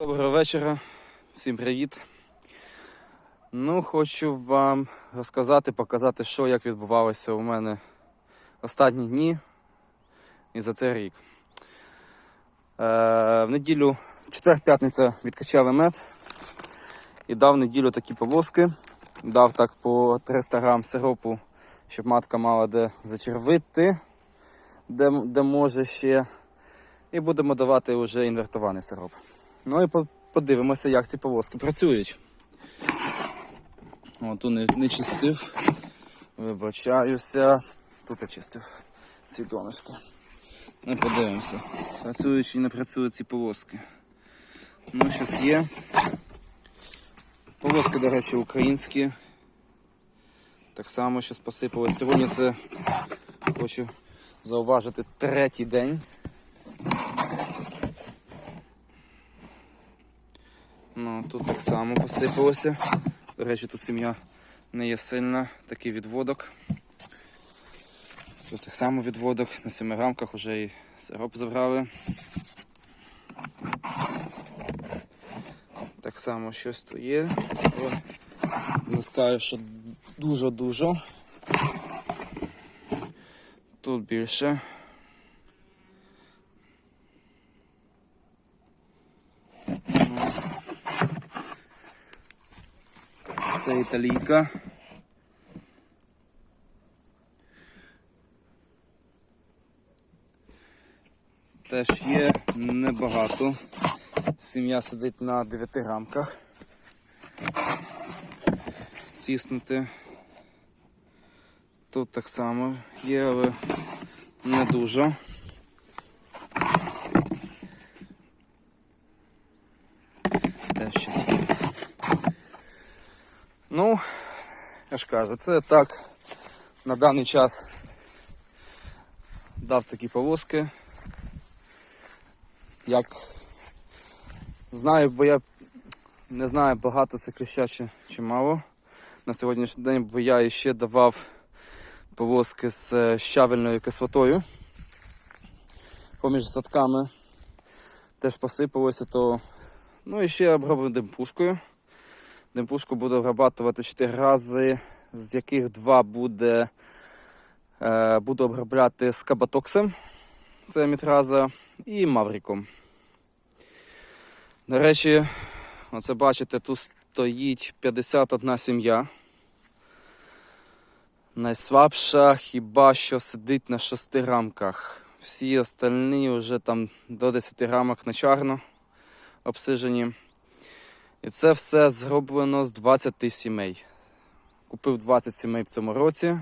Доброго вечора, всім привіт. Ну, хочу вам розказати, показати, що як відбувалося у мене останні дні і за цей рік. Е, в неділю, четвер-п'ятниця відкачали мед і дав неділю такі повозки. Дав так по 300 грам сиропу, щоб матка мала де зачервити, де, де може ще. І будемо давати вже інвертований сироп. Ну і подивимося, як ці повозки працюють. О, тут не, не чистив. Вибачаюся. Тут я чистив ці донышки. Ну, подивимося. Працюють чи не працюють ці повозки. Ну, щось є. Повозки, до речі, українські. Так само щось посипалось. Сьогодні це хочу зауважити третій день. Ну, тут так само посипалося. До речі, тут сім'я не є сильна, такий відводок. Тут так само відводок, на 7 рамках вже і сироп забрали. Так само щось тут є. Не скажу, що дуже-дуже. Тут більше. Це італійка. Теж є небагато. Сім'я сидить на 9 рамках. Сіснути. Тут так само є, але не дуже. Теж щось є. Ну, я ж кажу, це так на даний час дав такі повозки. Як знаю, бо я не знаю багато це кліща чи, чи мало на сьогоднішній день, бо я ще давав повозки з е, щавельною кислотою поміж садками. Теж посипалося, то ну і ще обробив демпушкою. Демпушку буду обрабатувати 4 рази, з яких 2 буде, е, буду обробляти з кабатоксом, це мітраза, і мавриком. До речі, оце бачите, тут стоїть 51 сім'я. Найслабша хіба що сидить на 6 рамках. Всі остальні вже там до 10 рамок на чарно обсижені. І це все зроблено з 20 сімей. Купив 20 сімей в цьому році,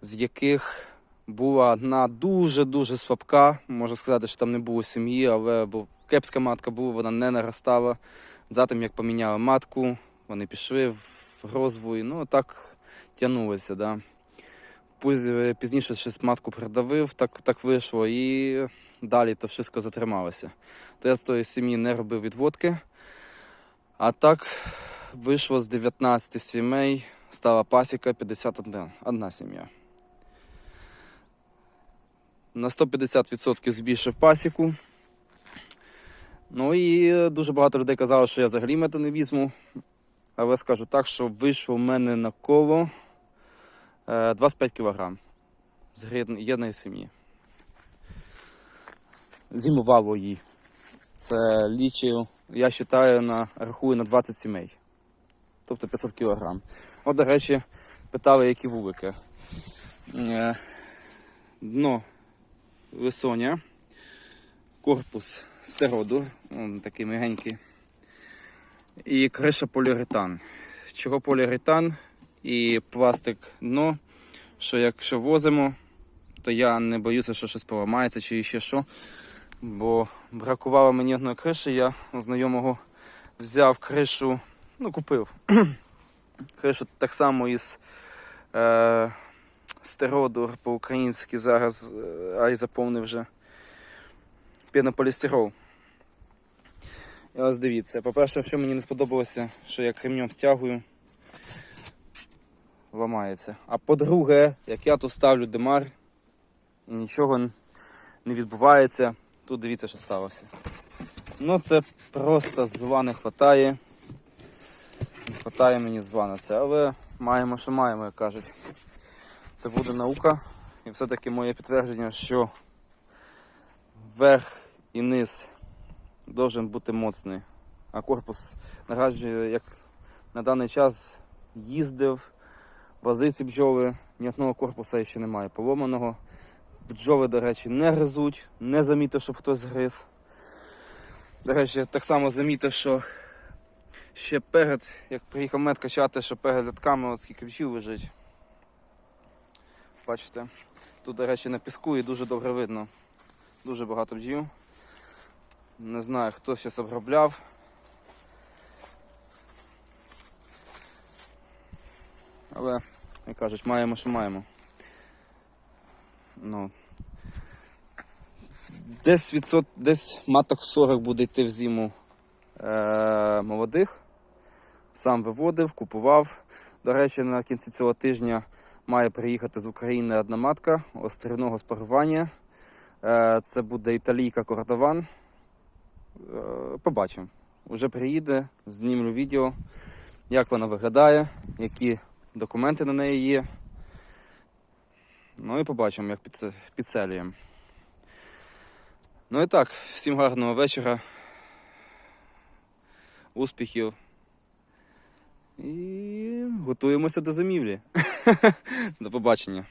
з яких була одна дуже-дуже слабка. Можу сказати, що там не було сім'ї, але кепська матка була, вона не наростала. Затим, як поміняли матку, вони пішли в розвой, ну так тягнулися. Да. Пізніше щось матку придавив, так, так вийшло, і далі то все затрималося. То я з тої сім'ї не робив відводки. А так вийшло з 19 сімей, стала пасіка 51 одна сім'я. На 150% збільшив пасіку. Ну і дуже багато людей казало, що я взагалі мету не візьму. Але скажу так, що вийшло в мене на коло е, 25 кг з єдної сім'ї. Зимувалої. Це лічив, я вважаю, на, рахую на 20 сімей. Тобто 500 кг. От, до речі, питали, які вулики. Е, Дно лисоня, корпус стероду, такий мягенький. І криша поліуретан. Чого поліуретан і пластик дно, що якщо возимо, то я не боюся, що щось поламається чи ще що. Бо бракувало мені одної криші, я знайомого взяв кришу, ну купив. кришу так само із е, стероду по-українськи зараз, е, а й заповнив вже пінополістирол. І ось дивіться, по-перше, що мені не сподобалося, що я кремнем стягую, ламається. А по-друге, як я тут ставлю демар і нічого не відбувається, тут дивіться, що сталося. Ну це просто зла не хватає. Не хватає мені зла на це, але маємо, що маємо, як кажуть. Це буде наука. І все-таки моє підтвердження, що верх і низ должен бути моцний. А корпус наразі, як на даний час їздив, возив бджоли, ні одного корпуса ще немає поломаного. Бджоли, до речі, не гризуть, не замітив, щоб хтось гриз. До речі, так само замітив, що ще перед, як приїхав мед качати, що перед рядками от бджіл лежить. Бачите, тут, до речі, на піску і дуже добре видно. Дуже багато бджіл. Не знаю, хто щось обробляв. Але, як кажуть, маємо, що маємо. Ну, десь відсот, десь маток 40 буде йти в зиму е- молодих. Сам виводив, купував. До речі, на кінці цього тижня має приїхати з України одна матка острівного спарування. Е, Це буде італійка Кордован. Е, Побачимо. Уже приїде, знімлю відео, як вона виглядає, які документи на неї є. Ну і побачимо, як підселюємо. Ну і так, всім гарного вечора. Успіхів. І готуємося до зимівлі. До побачення.